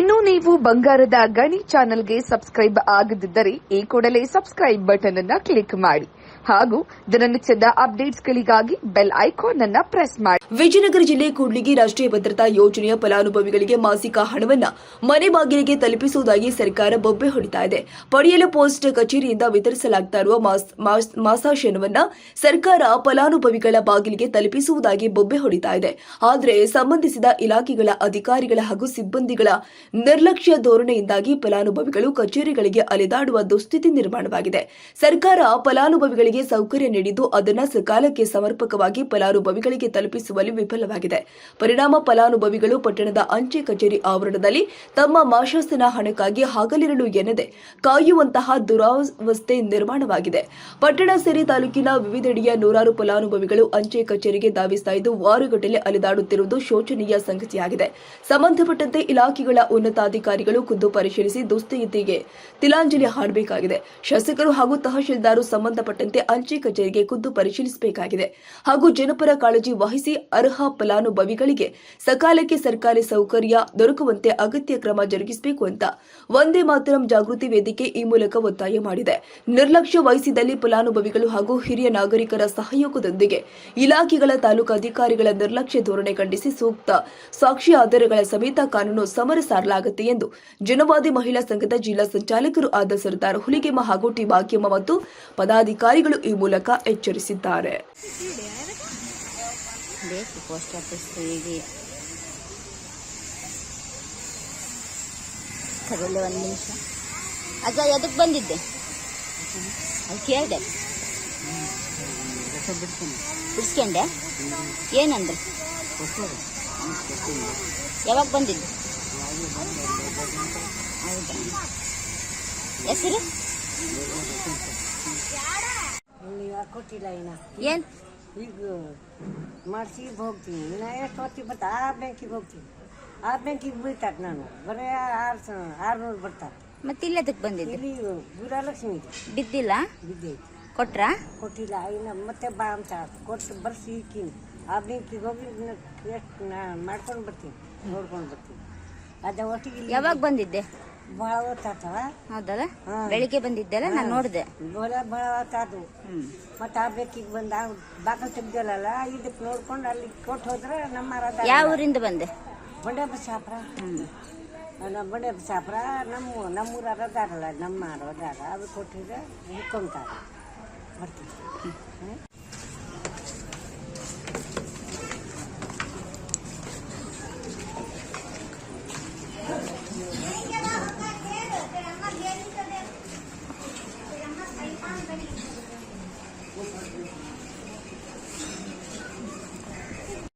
ಇನ್ನು ನೀವು ಬಂಗಾರದ ಗಣಿ ಚಾನೆಲ್ಗೆ ಸಬ್ಸ್ಕ್ರೈಬ್ ಆಗದಿದ್ದರೆ ಈ ಕೂಡಲೇ ಸಬ್ಸ್ಕ್ರೈಬ್ ಬಟನ್ ಅನ್ನ ಕ್ಲಿಕ್ ಮಾಡಿ ಹಾಗೂ ದಿನನಿತ್ಯದ ಅಪ್ಡೇಟ್ಸ್ಗಳಿಗಾಗಿ ಬೆಲ್ ಐಕಾನ್ ಅನ್ನ ಪ್ರೆಸ್ ಮಾಡಿ. ವಿಜಯನಗರ ಜಿಲ್ಲೆ ಕೂಡ್ಲಿಗಿ ರಾಷ್ಟ್ರೀಯ ಭದ್ರತಾ ಯೋಜನೆಯ ಫಲಾನುಭವಿಗಳಿಗೆ ಮಾಸಿಕ ಹಣವನ್ನ ಮನೆ ಬಾಗಿಲಿಗೆ ತಲುಪಿಸುವುದಾಗಿ ಸರ್ಕಾರ ಬೊಬ್ಬೆ ಹೊಡಿತಾ ಇದೆ. ಪಡೆಯಲು ಪೋಸ್ಟ್ ಕಚೇರಿಯಿಂದ ವಿತರಿಸಲಾಗ್ತಾ ಇರುವ ಮಾಸ್- ಮಾಸ್- ಮಾಸಾಶನವನ್ನ ಸರ್ಕಾರ ಫಲಾನುಭವಿಗಳ ಬಾಗಿಲಿಗೆ ತಲುಪಿಸುವುದಾಗಿ ಬೊಬ್ಬೆ ಹೊಡಿತಾ ಇದೆ. ಆದರೆ ಸಂಬಂಧಿಸಿದ ಇಲಾಖೆಗಳ ಅಧಿಕಾರಿಗಳ ಹಾಗೂ ಸಿಬ್ಬಂದಿಗಳ ನಿರ್ಲಕ್ಷ್ಯ ಧೋರಣೆಯಿಂದಾಗಿ ಫಲಾನುಭವಿಗಳು ಕಚೇರಿಗಳಿಗೆ ಅಲೆದಾಡುವ ದುಸ್ಥಿತಿ ನಿರ್ಮಾಣವಾಗಿದೆ. ಸರ್ಕಾರ ಫಲಾನುಭವಿಗಳಿಗೆ ಸೌಕರ್ಯ ನೀಡಿದ್ದು ಅದನ್ನು ಸಕಾಲಕ್ಕೆ ಸಮರ್ಪಕವಾಗಿ ಫಲಾನುಭವಿಗಳಿಗೆ ತಲುಪಿಸುವಲ್ಲಿ ವಿಫಲವಾಗಿದೆ. ಪರಿಣಾಮ ಫಲಾನುಭವಿಗಳು ಪಟ್ಟಣದ ಅಂಚೆ ಕಚೇರಿ ಆವರಣದಲ್ಲಿ ತಮ್ಮ ಮಾಶಾಸನ ಹಣಕ್ಕಾಗಿ ಹಗಲಿರಲು ಎನ್ನದೆ ಕಾಯುವಂತಹ ದುರಾವಸ್ಥೆ ನಿರ್ಮಾಣವಾಗಿದೆ. ಪಟ್ಟಣ ಸೇರಿ ತಾಲೂಕಿನ ವಿವಿಧೆಡೆಯ ನೂರಾರು ಫಲಾನುಭವಿಗಳು ಅಂಚೆ ಕಚೇರಿಗೆ ಧಾವಿಸ್ತಾ ಇದ್ದು ವಾರಗಟ್ಟಲೆ ಅಲೆದಾಡುತ್ತಿರುವುದು ಶೋಚನೀಯ ಸಂಗತಿಯಾಗಿದೆ. ಸಂಬಂಧಪಟ್ಟಂತೆ ಇಲಾಖೆಗಳ ಉನ್ನತಾಧಿಕಾರಿಗಳು ಖುದ್ದು ಪರಿಶೀಲಿಸಿ ದುಸ್ಥಿತಿಗೆ ತಿಲಾಂಜಲಿ ಹಾಡಬೇಕಾಗಿದೆ. ಶಾಸಕರು ಹಾಗೂ ತಹಶೀಲ್ದಾರು ಸಂಬಂಧಪಟ್ಟಂತೆ ಅಂಚೆ ಕಚೇರಿಗೆ ಖುದ್ದು ಪರಿಶೀಲಿಸಬೇಕಾಗಿದೆ. ಹಾಗೂ ಜನಪರ ಕಾಳಜಿ ವಹಿಸಿ ಅರ್ಹ ಫಲಾನುಭವಿಗಳಿಗೆ ಸಕಾಲಕ್ಕೆ ಸರ್ಕಾರಿ ಸೌಕರ್ಯ ದೊರಕುವಂತೆ ಅಗತ್ಯ ಕ್ರಮ ಜರುಗಿಸಬೇಕು ಅಂತ ಒಂದೇ ಮಾತರಂ ಜಾಗೃತಿ ವೇದಿಕೆ ಈ ಮೂಲಕ ಒತ್ತಾಯ ಮಾಡಿದೆ. ನಿರ್ಲಕ್ಷ್ಯ ವಹಿಸಿದಲ್ಲಿ ಫಲಾನುಭವಿಗಳು ಹಾಗೂ ಹಿರಿಯ ನಾಗರಿಕರ ಸಹಯೋಗದೊಂದಿಗೆ ಇಲಾಖೆಗಳ ತಾಲೂಕು ಅಧಿಕಾರಿಗಳ ನಿರ್ಲಕ್ಷ್ಯ ಧೋರಣೆ ಖಂಡಿಸಿ ಸೂಕ್ತ ಸಾಕ್ಷಿ ಆಧಾರಗಳ ಸಮೇತ ಕಾನೂನು ಸಮರ ಸಾರಲಾಗುತ್ತೆ ಎಂದು ಜನವಾದಿ ಮಹಿಳಾ ಸಂಘದ ಜಿಲ್ಲಾ ಸಂಚಾಲಕರು ಆದ ಸರ್ದಾರ್ ಹುಲಿಗೆಮ್ಮ ಹಾಗೂ ಟಿ ಭಾಗ್ಯಮ್ಮ ಮತ್ತು ಪದಾಧಿಕಾರಿಗಳು ಈ ಮೂಲಕ ಎಚ್ಚರಿಸಿದ್ದಾರೆ. ಒಂದು ಅಜ್ಜ ಬಂದಿದ್ದೆ? ಏನಂದ್ರೆ ಯಾವಾಗ ಬಂದಿದ್ದು? ಹೌದಾ ಹೆಸರು? ಕೊಟ್ಟಿಲ್ಲ ಇನ್ನ ಏನು? ಈಗ ಮಾಡಿಸಿ ಹೋಗ್ತೀನಿ. ಇನ್ನ ಎಷ್ಟು ಹೊತ್ತಿಗೆ ಬರ್ತಾ? ಆ ಬ್ಯಾಂಕಿಗೆ ಹೋಗ್ತೀನಿ. ಆ ಬ್ಯಾಂಕಿಗೆ ಬೀಳ್ತಾರೆ ನಾನು. ಬರೀ ಆರು ಆರುನೂರು ಬರ್ತಾರೆ. ಮತ್ತೆ ಇಲ್ಲದಕ್ಕೆ ಬಂದಿದ್ದೆ? ಇಲ್ಲಿ ಗುರಾಲಕ್ಷ್ಮಿ ಬಿದ್ದಿಲ್ಲ? ಬಿದ್ದೈತಿ ಕೊಟ್ರಾ? ಕೊಟ್ಟಿಲ್ಲ. ಇನ್ನು ಮತ್ತೆ ಬಾ ಅಂತ ಕೊಟ್ಟು ಬರ್ಸಿ ಇಕ್ಕೀನಿ. ಆ ಬ್ಯಾಂಕಿಗೆ ಹೋಗಿ ಎಷ್ಟು ನಾ ಮಾಡ್ಕೊಂಡು ಬರ್ತೀನಿ. ನೋಡ್ಕೊಂಡು ಬರ್ತೀನಿ. ಅದ ಒಟ್ಟಿಗೆ ಯಾವಾಗ ಬಂದಿದ್ದೆ? ಭಾಳ ಹೊತ್ತಾತವ ಹೌದಲ್ಲ. ಬೆಳಿಗ್ಗೆ ಬಂದಿದ್ದೆಲ್ಲ ನಾನು ನೋಡಿದೆ. ಭಾಳ ಭಾಳ ಹೊತ್ತಾದು ಹ್ಮ್. ಮತ್ತೆ ಆ ಬೇಕಿಗೆ ಬಂದ ಬಾಕಲ್ ತೆಗ್ದಲ್ಲ ಇದಕ್ಕೆ ನೋಡ್ಕೊಂಡು ಅಲ್ಲಿ ಕೊಟ್ಟು ಹೋದ್ರೆ ನಮ್ಮ ಯಾವ ಊರಿಂದ ಬಂದೆ? ಬಂಡೆ ಬಸಾಪುರ ನಮ್ಮ ಬಂಡೆ ಬಸಾಪುರ ನಮ್ಮ ನಮ್ಮೂರ ಅದಾರಲ್ಲ ನಮ್ಮ ಅದಾರ ಅದು ಕೊಟ್ಟಿದ್ರೆ ಹುಡ್ಕೊಂತಾರೆ ಬರ್ತೀವಿ